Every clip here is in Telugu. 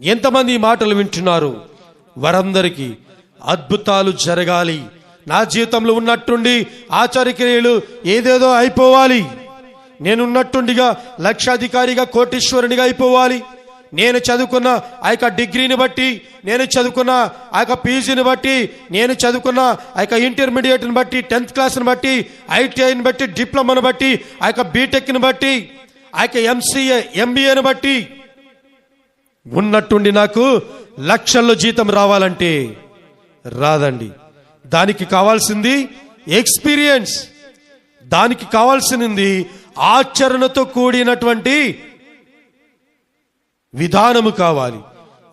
ఎంతమంది ఈ మాటలు వింటున్నారు? వారందరికీ అద్భుతాలు జరగాలి. నా జీవితంలో ఉన్నట్టుండి ఆచార్యక్రియలు ఏదేదో అయిపోవాలి. నేను ఉన్నట్టుండిగా లక్షాధికారిగా కోటీశ్వరునిగా అయిపోవాలి. నేను చదువుకున్న ఆ యొక్క డిగ్రీని బట్టి నేను చదువుకున్న ఆ యొక్క పీజీని బట్టి నేను చదువుకున్న ఆ యొక్క ఇంటర్మీడియట్ని బట్టి టెన్త్ క్లాస్ని బట్టి ఐటీఐని బట్టి డిప్లొమాను బట్టి ఆ యొక్క బీటెక్ని బట్టి ఆ యొక్క ఎంసీఏ ఎంబీఏని బట్టి ఉన్నట్టుండి నాకు లక్షల్లో జీతం రావాలంటే రాదండి. దానికి కావాల్సింది ఎక్స్పీరియన్స్. దానికి కావాల్సింది ఆచరణతో కూడినటువంటి విధానము కావాలి.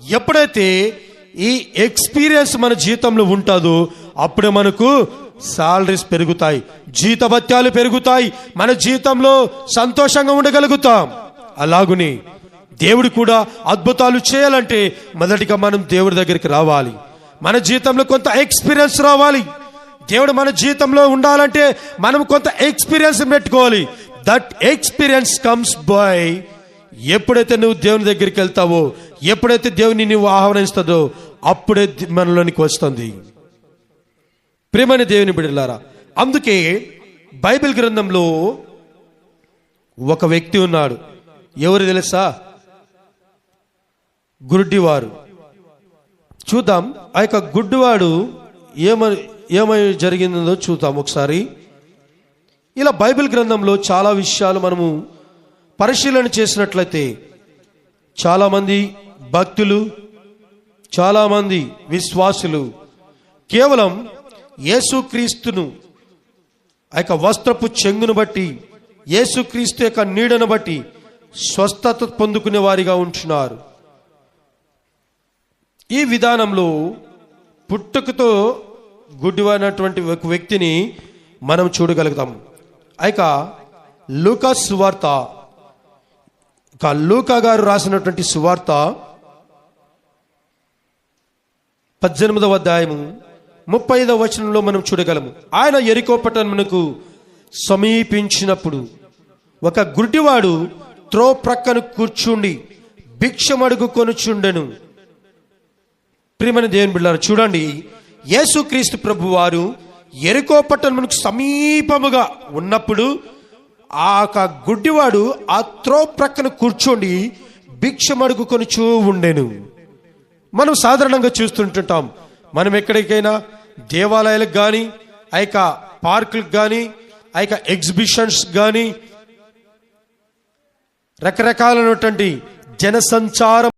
ఎప్పుడైతే ఈ ఎక్స్పీరియన్స్ మన జీతంలో ఉంటుందో అప్పుడే మనకు సాలరీస్ పెరుగుతాయి జీతభత్యాలు పెరుగుతాయి మన జీవితంలో సంతోషంగా ఉండగలుగుతాం. అలాగుని దేవుడు కూడా అద్భుతాలు చేయాలంటే మొదటిగా మనం దేవుడి దగ్గరికి రావాలి. మన జీవితంలో కొంత ఎక్స్పీరియన్స్ రావాలి. దేవుడు మన జీవితంలో ఉండాలంటే మనం కొంత ఎక్స్పీరియన్స్ పెట్టుకోవాలి. దట్ ఎక్స్పీరియన్స్ కమ్స్ బై ఎప్పుడైతే నువ్వు దేవుని దగ్గరికి వెళ్తావో ఎప్పుడైతే దేవుని నువ్వు ఆహ్వానిస్తుందో అప్పుడే మనలోనికి వస్తుంది. ప్రేమని దేవుని బిడ్డలారా అందుకే బైబిల్ గ్రంథంలో ఒక వ్యక్తి ఉన్నాడు. ఎవరు తెలుసా? గుడ్డివారు. చూద్దాం ఆ యొక్క గుడ్డివాడు ఏమై ఏమై జరిగిందో చూద్దాం ఒకసారి. ఇలా బైబిల్ గ్రంథంలో చాలా విషయాలు మనము పరిశీలన చేసినట్లయితే చాలామంది భక్తులు చాలామంది విశ్వాసులు కేవలం యేసుక్రీస్తును ఆ యొక్క వస్త్రపు చెంగును బట్టి యేసుక్రీస్తు యొక్క నీడను బట్టి స్వస్థత పొందుకునే వారిగా ఉంటున్నారు. ఈ విధానంలో పుట్టుకతో గుడ్డివైనటువంటి ఒక వ్యక్తిని మనం చూడగలుగుతాం అయిక లూకా సువార్త లూకా గారు రాసినటువంటి సువార్త పద్దెనిమిదవ అధ్యాయము ముప్పై ఐదవ వచనంలో మనం చూడగలము. ఆయన ఎరికో పట్టణమునకు సమీపించినప్పుడు ఒక గుడ్డివాడు త్రో ప్రక్కను కూర్చుండి భిక్షమడుగు కొనుచుండెను. ప్రియమైన దేవుని బిళ్ళారు చూడండి. యేసుక్రీస్తు ప్రభు వారు ఎరుకో పట్టణమునకు సమీపముగా ఉన్నప్పుడు ఆ యొక్క గుడ్డివాడు ఆ త్రో ప్రక్కన కూర్చోండి భిక్షమడుగు కొనుచూ ఉండెను. మనం సాధారణంగా చూస్తుంటుంటాం మనం ఎక్కడికైనా దేవాలయాలకు కానీ ఆ యొక్క పార్కులకు కానీ ఆ యొక్క ఎగ్జిబిషన్స్ కానీ రకరకాలైనటువంటి జనసంచారం